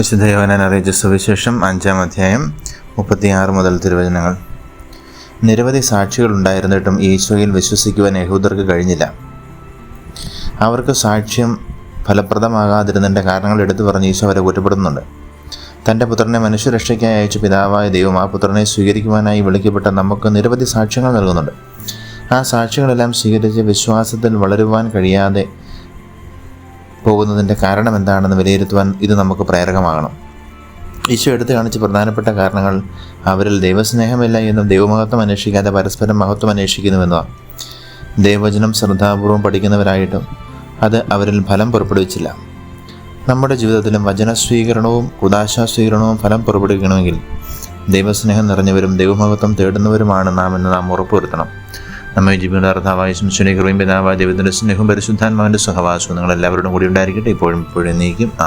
വിശുദ്ധ യോഹനാൻ അറിയിച്ച സുവിശേഷം അഞ്ചാം അധ്യായം മുപ്പത്തിയാറ് മുതൽ തിരുവചനങ്ങൾ. നിരവധി സാക്ഷികൾ ഉണ്ടായിരുന്നിട്ടും ഈശോയിൽ വിശ്വസിക്കുവാൻ യഹൂദർക്ക് കഴിഞ്ഞില്ല. അവർക്ക് സാക്ഷ്യം ഫലപ്രദമാകാതിരുന്നതിന്റെ കാരണങ്ങൾ എടുത്തു പറഞ്ഞ് ഈശോ അവരെ കുറ്റപ്പെടുന്നുണ്ട് തന്റെ പുത്രനെ മനുഷ്യരക്ഷയ്ക്കായി അയച്ച പിതാവായ ദൈവം ആ പുത്രനെ സ്വീകരിക്കുവാനായി വിളിക്കപ്പെട്ട നമുക്ക് നിരവധി സാക്ഷ്യങ്ങൾ നൽകുന്നുണ്ട്. ആ സാക്ഷികളെല്ലാം സ്വീകരിച്ച് വിശ്വാസത്തിൽ വളരുവാൻ കഴിയാതെ പോകുന്നതിന്റെ കാരണം എന്താണെന്ന് വിലയിരുത്തുവാൻ ഇത് നമുക്ക് പ്രേരകമാകണം. ഈശോ എടുത്തു കാണിച്ച പ്രധാനപ്പെട്ട കാരണങ്ങൾ അവരിൽ ദൈവസ്നേഹമില്ല എന്നും ദൈവമഹത്വം അന്വേഷിക്കാതെ പരസ്പരം മഹത്വം അന്വേഷിക്കുന്നുവെന്നതാണ് ദൈവവചനം ശ്രദ്ധാപൂർവം പഠിക്കുന്നവരായിട്ടും അത് അവരിൽ ഫലം പുറപ്പെടുവിച്ചില്ല. നമ്മുടെ ജീവിതത്തിലും വചന സ്വീകരണവും ഉദാശ സ്വീകരണവും ഫലം പുറപ്പെടുവിക്കണമെങ്കിൽ ദൈവസ്നേഹം നിറഞ്ഞവരും ദൈവമഹത്വം തേടുന്നവരുമാണ് നാം എന്ന് നാം ഉറപ്പുവരുത്തണം. നമ്മെ ജീവിയുടെ അർത്ഥാവായ ശംശുനി കൃപയും പിതാവായ ദൈവത്തിന്റെ സ്നേഹവും പരിശുദ്ധാത്മാവിന്റെ സഹവാസവും നിങ്ങൾ എല്ലാവരോടും കൂടി ഉണ്ടായിരിക്കട്ടെ. ഇപ്പോഴും ഇപ്പോഴും നീക്കും ആ